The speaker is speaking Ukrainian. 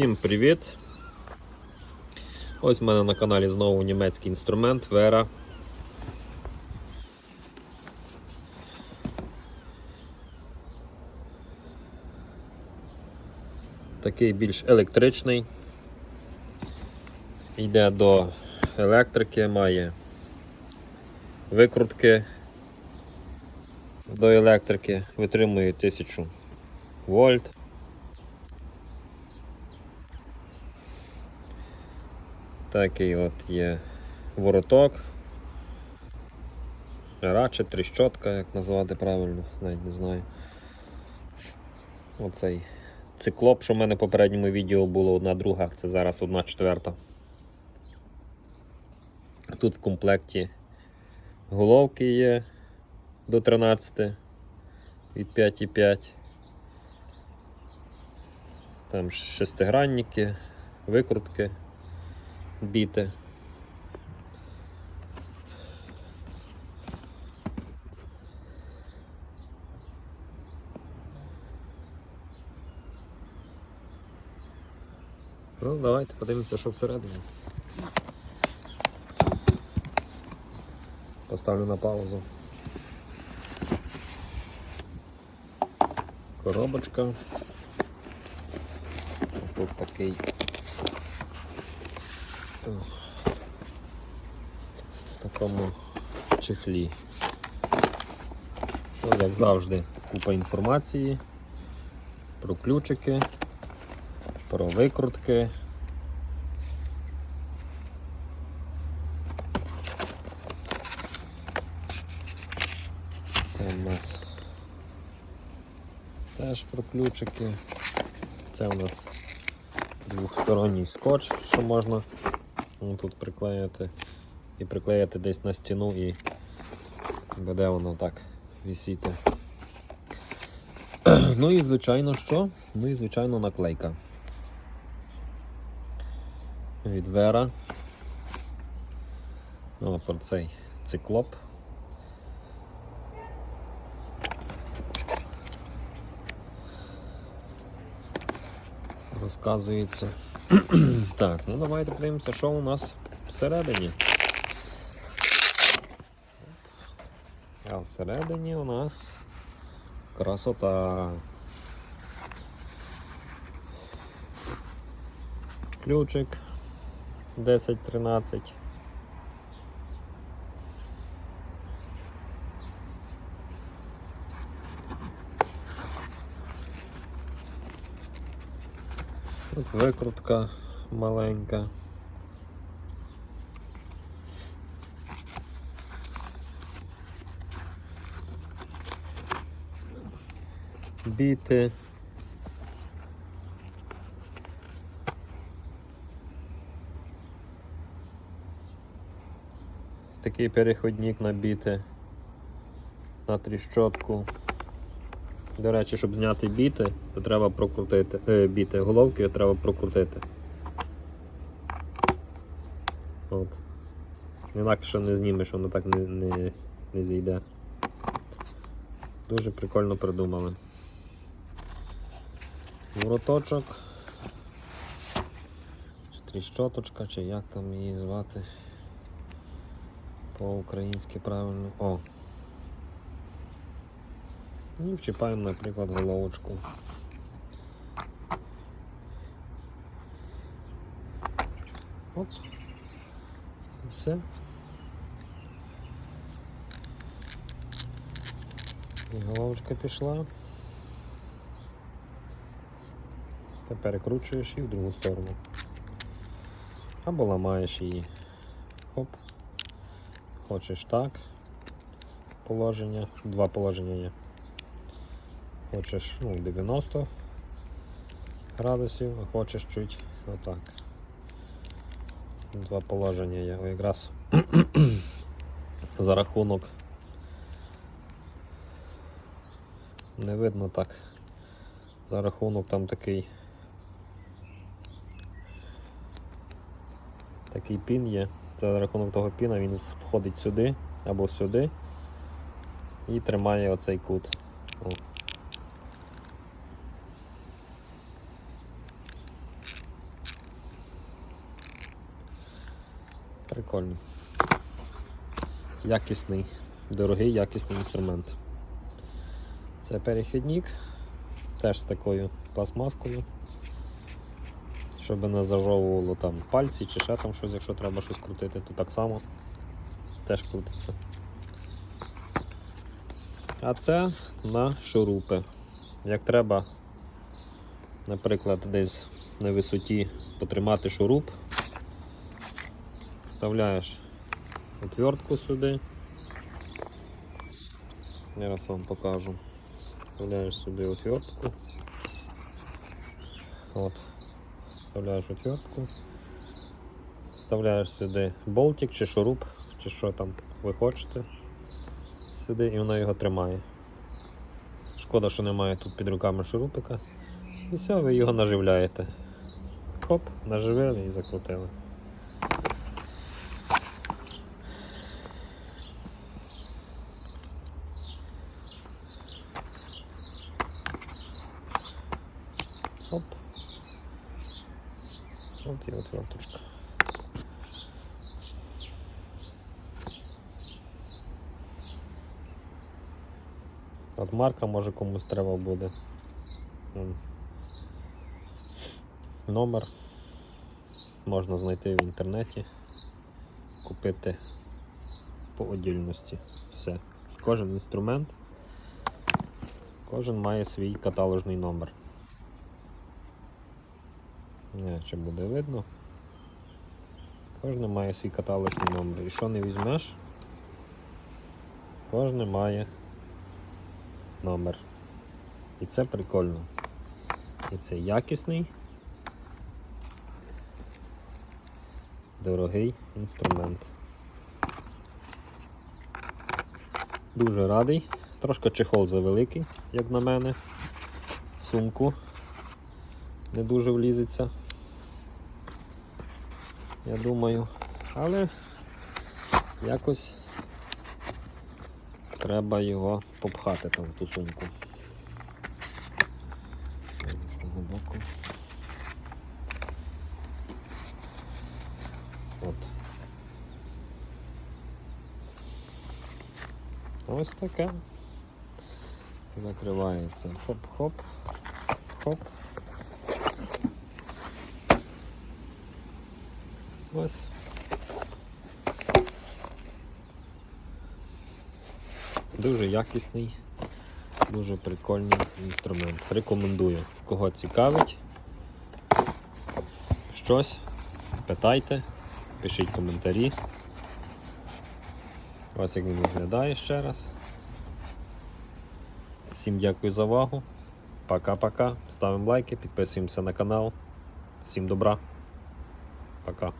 Всім привіт! Ось в мене на каналі знову німецький інструмент Vera. Такий більш електричний. Йде до електрики, має викрутки до електрики, витримує 1000 вольт. Такий от є вороток. Радше тріщотка, як назвати правильно, навіть не знаю. Оцей циклоп, що в мене в попередньому відео було одна друга, це зараз одна четверта. Тут в комплекті головки є до 13 від 5,5. Там шестигранники, викрутки біти. Ну, давайте подивимося, що всередині. Поставлю на паузу. Коробочка. Тут такий в такому чехлі. Ну, як завжди, купа інформації про ключики, про викрутки. Це у нас теж про ключики. Це у нас двохсторонній скотч, що можна тут приклеїти і приклеїти десь на стіну і буде воно так висіти. Ну і звичайно що? Ну і звичайно наклейка. Від Vera. О, про цей циклоп. Розказується. Так, ну давайте подивимося, що у нас всередині. А всередині у нас красота. Ключик 10-13. Тут викрутка маленька. Біти. Такий переходник на біти, на тріщотку. До речі, щоб зняти біти, то треба прокрутити. Е, біти головки треба прокрутити. От. Інакше не знімеш, воно так не, не, не зійде. Дуже прикольно придумали. Вороточок. Тріщоточка, чи як там її звати по-українськи правильно. О! І вчіпаємо, наприклад, головочку. І все. І головочка пішла. Тепер перекручуєш і в другу сторону. Або ламаєш її. Хоп. Хочеш так. Положення. Два положення є. Хочеш ну, 90 градусів, а хочеш чуть отак. Два положення є. Якраз за рахунок. Не видно так. За рахунок там такий такий пін є. За рахунок того піна він входить сюди або сюди і тримає оцей кут. О. Прикольно. Якісний, дорогий, якісний інструмент. Це перехідник, теж з такою пластмаскою. Щоб не зажовувало там пальці чи ще там щось, якщо треба щось крутити, то так само теж крутиться. А це на шурупи. Як треба, наприклад, десь на висоті потримати шуруп, вставляєш отвертку сюди. Я раз вам покажу. Вставляєш сюди отвертку. От. Вставляєш отвертку. Вставляєш сюди болтик чи шуруп, чи що там ви хочете. Сюди і воно його тримає. Шкода, що немає тут під руками шурупика. І все, ви його наживляєте. Хоп, наживили і закрутили. Оп. От і отверточка. От марка може комусь треба буде. Номер можна знайти в інтернеті, купити по отдільності. Все. Кожен інструмент, кожен має свій каталожний номер. Не, чи буде видно. Кожен має свій каталожний номер. І що не візьмеш, кожен має номер. І це прикольно. І це якісний, дорогий інструмент. Дуже радий. Трошки чехол завеликий, як на мене. В Сумку не дуже влізеться. Я думаю, але якось треба його попхати там в ту сумку. З того боку. От. Ось таке. Закривається. Хоп-хоп. Хоп. Ось. Дуже якісний, дуже прикольний інструмент. Рекомендую. Кого цікавить щось, питайте, пишіть коментарі. Ось як він виглядає ще раз. Всім дякую за увагу. Пока-пока. Ставимо лайки, підписуємося на канал. Всім добра. Пока.